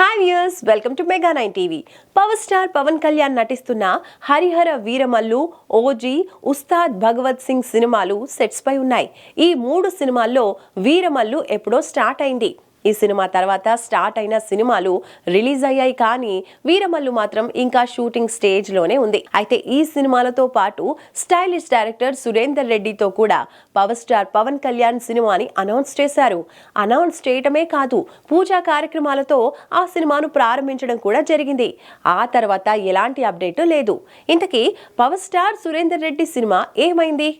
Hi viewers welcome to mega nine TV power star Pawan Kalyan నటిస్తున్న Harihara Veeramallu OG Ustaad Bhagat Singh సినిమాలు సెట్స్పై ఉన్నాయి. ఈ మూడు సినిమాల్లో వీరమల్లు ఎప్పుడో స్టార్ట్ అయింది. ఈ సినిమా తర్వాత స్టార్ట్ అయిన సినిమాలు రిలీజ్ అయ్యాయి కానీ వీరమల్లు మాత్రం ఇంకా షూటింగ్ స్టేజ్లోనే ఉంది. అయితే ఈ సినిమాలతో పాటు స్టైలిష్ డైరెక్టర్ సురేందర్ రెడ్డితో కూడా పవర్ స్టార్ పవన్ కళ్యాణ్ సినిమాని అనౌన్స్ చేశారు. అనౌన్స్ చేయటమే కాదు పూజా కార్యక్రమాలతో ఆ సినిమాను ప్రారంభించడం కూడా జరిగింది. ఆ తర్వాత ఎలాంటి అప్డేట్ లేదు. ఇంతకీ పవర్ స్టార్ సురేందర్ రెడ్డి సినిమా ఏమైంది?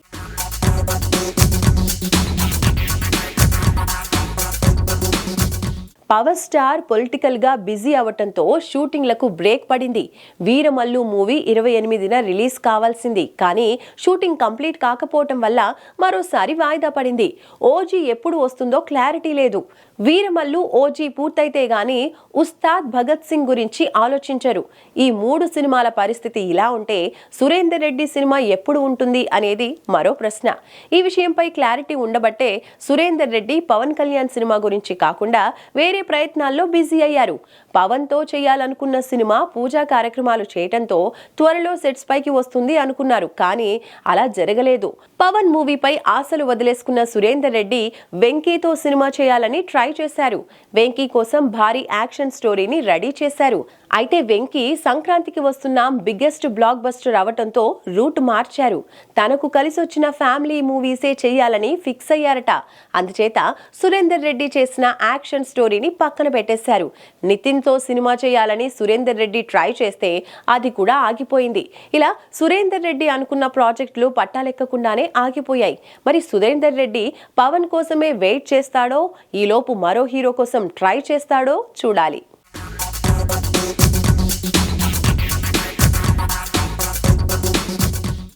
పవర్ స్టార్ పొలిటికల్గా బిజీ అవటంతో షూటింగ్లకు బ్రేక్ పడింది. వీరమల్లు మూవీ ఇరవై ఎనిమిదిన రిలీజ్ కావాల్సింది. కానీ షూటింగ్ కంప్లీట్ కాకపోవటం వల్ల మరోసారి వాయిదా పడింది. ఓజీ ఎప్పుడు వస్తుందో క్లారిటీ లేదు. వీరమల్లు ఓజీ పూర్తయితే గాని ఉస్తాద్ భగత్ సింగ్ గురించి ఆలోచించరు. ఈ మూడు సినిమాల పరిస్థితి ఇలా ఉంటే సురేందర్ రెడ్డి సినిమా ఎప్పుడు ఉంటుంది అనేది మరో ప్రశ్న. ఈ విషయంపై క్లారిటీ ఉండబట్టే సురేందర్ రెడ్డి పవన్ కళ్యాణ్ సినిమా గురించి కాకుండా వేరే ప్రయత్నాల్లో బిజీ అయ్యారు. పవన్తో చేయాలనుకున్న సినిమా పూజా కార్యక్రమాలు చేయటంతో త్వరలో సెట్స్ పైకి వస్తుంది అనుకున్నారు కానీ అలా జరగలేదు. పవన్ మూవీపై ఆశలు వదిలేసుకున్న సురేందర్ రెడ్డి వెంకీతో సినిమా చేయాలని ట్రై చేశారు. వెంకీ కోసం భారీ యాక్షన్ స్టోరీని రెడీ చేశారు. అయితే వెంకీ సంక్రాంతికి వస్తున్న బిగ్గెస్ట్ బ్లాక్ బస్టర్ అవటంతో రూట్ మార్చారు. తనకు కలిసొచ్చిన ఫ్యామిలీ మూవీసే చేయాలని ఫిక్స్ అయ్యారట. అందుచేత సురేందర్ రెడ్డి చేసిన యాక్షన్ స్టోరీని పక్కన పెట్టేశారు. నితిన్తో సినిమా చేయాలని సురేందర్ రెడ్డి ట్రై చేస్తే అది కూడా ఆగిపోయింది. ఇలా సురేందర్ రెడ్డి అనుకున్న ప్రాజెక్టులు పట్టాలెక్కకుండానే ఆగిపోయాయి. మరి సురేందర్ రెడ్డి పవన్ కోసమే వెయిట్ చేస్తాడో ఈలోపు మరో హీరో కోసం ట్రై చేస్తాడో చూడాలి.